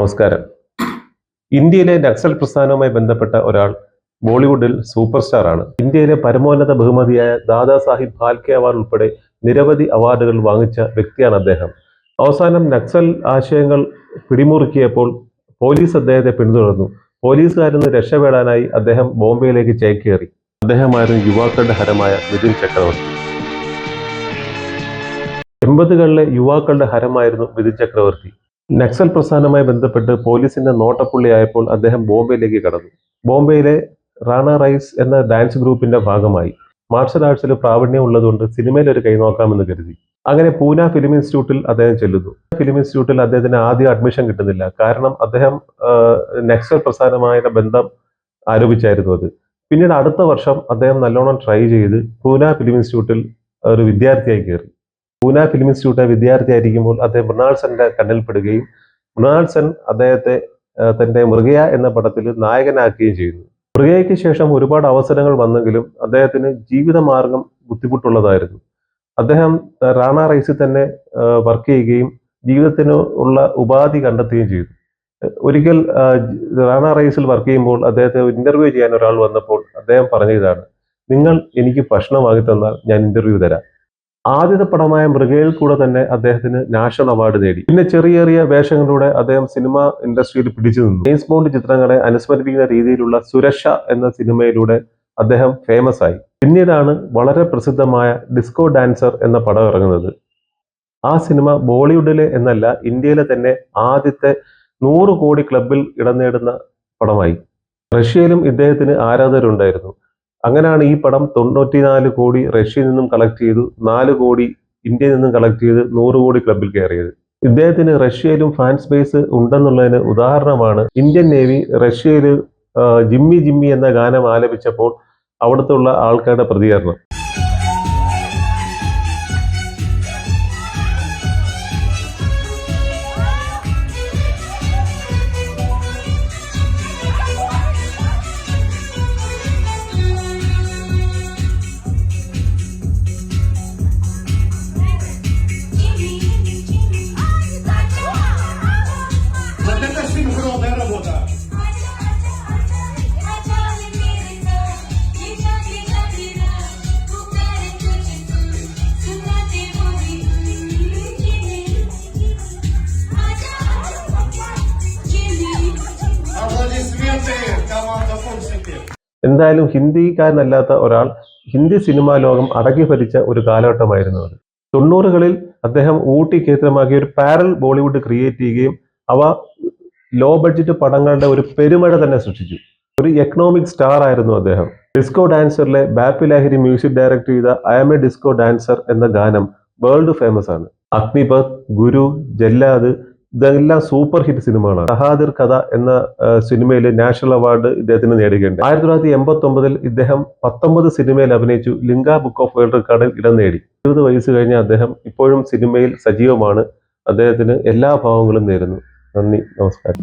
നമസ്കാരം. ഇന്ത്യയിലെ നക്സൽ പ്രസ്ഥാനവുമായി ബന്ധപ്പെട്ട ഒരാൾ ബോളിവുഡിൽ സൂപ്പർ സ്റ്റാർ ആണ് ഇന്ത്യയിലെ പരമോന്നത ബഹുമതിയായ ദാദാ സാഹിബ് ഫാൽക്കെ അവാർഡ് ഉൾപ്പെടെ നിരവധി അവാർഡുകൾ വാങ്ങിച്ച വ്യക്തിയാണ് അദ്ദേഹം. അവസാനം നക്സൽ ആശയങ്ങൾ പിടിമുറുക്കിയപ്പോൾ പോലീസ് അദ്ദേഹത്തെ പിന്തുടർന്നു. പോലീസുകാരിൽ നിന്ന് രക്ഷപ്പെടാനായി അദ്ദേഹം ബോംബെയിലേക്ക് ചേക്കേറി. അദ്ദേഹമായിരുന്നു യുവാക്കളുടെ ഹരമായ മിഥുൻ ചക്രവർത്തി. എൺപതുകളിലെ യുവാക്കളുടെ ഹരമായിരുന്നു മിഥുൻ ചക്രവർത്തി. നക്സൽ പ്രസ്ഥാനവുമായി ബന്ധപ്പെട്ട് പോലീസിന്റെ നോട്ടപ്പുള്ളിയായപ്പോൾ അദ്ദേഹം ബോംബെയിലേക്ക് കടന്നു. ബോംബെയിലെ റാണ റൈസ് എന്ന ഡാൻസ് ഗ്രൂപ്പിന്റെ ഭാഗമായി. മാർഷൽ ആർട്സിൽ പ്രാവീണ്യം ഉള്ളതുകൊണ്ട് സിനിമയിൽ ഒരു കൈ നോക്കാമെന്ന് കരുതി. അങ്ങനെ പൂന ഫിലിം ഇൻസ്റ്റിറ്റ്യൂട്ടിൽ അദ്ദേഹം ചെല്ലുന്നു. ഫിലിം ഇൻസ്റ്റിറ്റ്യൂട്ടിൽ അദ്ദേഹത്തിന് ആദ്യം അഡ്മിഷൻ കിട്ടുന്നില്ല. കാരണം അദ്ദേഹം നെക്സൽ പ്രസ്ഥാനമായ ബന്ധം ആരോപിച്ചായിരുന്നു അത്. പിന്നീട് അടുത്ത വർഷം അദ്ദേഹം നല്ലോണം ട്രൈ ചെയ്ത് പൂന ഫിലിം ഇൻസ്റ്റിറ്റ്യൂട്ടിൽ ഒരു വിദ്യാർത്ഥിയായി കയറി. പൂന ഫിലിം ഇൻസ്റ്റിറ്റ്യൂട്ട് വിദ്യാർത്ഥിയായിരിക്കുമ്പോൾ അദ്ദേഹം മൃണാൾ സെന്റെ കണ്ണിൽപ്പെടുകയും മൃണാൾ സെൻ അദ്ദേഹത്തെ തന്റെ മൃഗയ എന്ന പടത്തിൽ നായകനാക്കുകയും ചെയ്യുന്നു. മൃഗയ്ക്ക് ശേഷം ഒരുപാട് അവസരങ്ങൾ വന്നെങ്കിലും അദ്ദേഹത്തിന് ജീവിതമാർഗം ബുദ്ധിമുട്ടുള്ളതായിരുന്നു. അദ്ദേഹം റാണ റൈസിൽ തന്നെ വർക്ക് ചെയ്യുകയും ജീവിതത്തിന് ഉള്ള ഉപാധി കണ്ടെത്തുകയും ചെയ്തു. ഒരിക്കൽ റാണ റൈസിൽ വർക്ക് ചെയ്യുമ്പോൾ അദ്ദേഹത്തെ ഇന്റർവ്യൂ ചെയ്യാൻ ഒരാൾ വന്നപ്പോൾ അദ്ദേഹം പറഞ്ഞതാണ് നിങ്ങൾ എനിക്ക് ഭക്ഷണം വാങ്ങി തന്നാൽ ഞാൻ ഇന്റർവ്യൂ തരാം. ആദ്യത്തെ പടമായ മൃഗയിൽ കൂടെ തന്നെ അദ്ദേഹത്തിന് നാഷണൽ അവാർഡ് നേടി. പിന്നെ ചെറിയ ചെറിയ വേഷങ്ങളിലൂടെ അദ്ദേഹം സിനിമ ഇൻഡസ്ട്രിയിൽ പിടിച്ചു നിന്നു. ജെയിംസ് ബോണ്ട് ചിത്രങ്ങളെ അനുസ്മരിപ്പിക്കുന്ന രീതിയിലുള്ള സുരക്ഷ എന്ന സിനിമയിലൂടെ അദ്ദേഹം ഫേമസ് ആയി. പിന്നീടാണ് വളരെ പ്രസിദ്ധമായ ഡിസ്കോ ഡാൻസർ എന്ന പടം ഇറങ്ങുന്നത്. ആ സിനിമ ബോളിവുഡിലെ എന്നല്ല ഇന്ത്യയിലെ തന്നെ ആദ്യത്തെ നൂറ് കോടി ക്ലബിൽ ഇടം നേടുന്ന പടമായി. റഷ്യയിലും ഇദ്ദേഹത്തിന് ആരാധകരുണ്ടായിരുന്നു. അങ്ങനെയാണ് ഈ പടം തൊണ്ണൂറ്റിനാല് കോടി റഷ്യയിൽ നിന്നും കളക്ട് ചെയ്തു നാല് കോടി ഇന്ത്യയിൽ നിന്നും കളക്ട് ചെയ്ത് നൂറ് കോടി ക്ലബിൽ കയറിയത്. ഇദ്ദേഹത്തിന് റഷ്യയിലും ഫാൻസ് ബേസ് ഉണ്ടെന്നുള്ളതിന് ഉദാഹരണമാണ് ഇന്ത്യൻ നേവി റഷ്യയിൽ ജിമ്മി ജിമ്മി എന്ന ഗാനം ആലപിച്ചപ്പോൾ അവിടുത്തെ ഉള്ള ആൾക്കാരുടെ പ്രതികരണം. എന്തായാലും ഹിന്ദിക്കാരനല്ലാത്ത ഒരാൾ ഹിന്ദി സിനിമാ ലോകം അടക്കി ഭരിച്ച ഒരു കാലഘട്ടമായിരുന്നു അത്. തൊണ്ണൂറുകളിൽ അദ്ദേഹം ഊട്ടി കേന്ദ്രമാക്കി ഒരു പാരൽ ബോളിവുഡ് ക്രിയേറ്റ് ചെയ്യുകയും അവ ലോ ബഡ്ജറ്റ് പടങ്ങളുടെ ഒരു പെരുമഴ തന്നെ സൃഷ്ടിച്ചു. ഒരു എക്കണോമിക് സ്റ്റാർ ആയിരുന്നു അദ്ദേഹം. ഡിസ്കോ ഡാൻസറിലെ ബാപ്പി ലഹരി മ്യൂസിക് ഡയറക്ട് ചെയ്ത I M A disco dancer എന്ന ഗാനം വേൾഡ് ഫേമസ് ആണ്. അഗ്നിപത് ഗുരു ജല്ലാദ് ഇതെല്ലാം സൂപ്പർ ഹിറ്റ് സിനിമകളാണ്. സഹാദിർ കഥ എന്ന സിനിമയിൽ നാഷണൽ അവാർഡ് ഇദ്ദേഹത്തിന് നേടുകയുണ്ട് ആയിരത്തി തൊള്ളായിരത്തി എൺപത്തി ഒമ്പതിൽ ഇദ്ദേഹം പത്തൊമ്പത് സിനിമയിൽ അഭിനയിച്ചു. ലിംഗ ബുക്ക് ഓഫ് വേൾഡ് റെക്കോർഡിൽ ഇടം നേടി. ഇരുപത് വയസ്സ് കഴിഞ്ഞ അദ്ദേഹം ഇപ്പോഴും സിനിമയിൽ സജീവമാണ്. അദ്ദേഹത്തിന് എല്ലാ ഭാവങ്ങളും നേരുന്നു. നന്ദി നമസ്കാരം.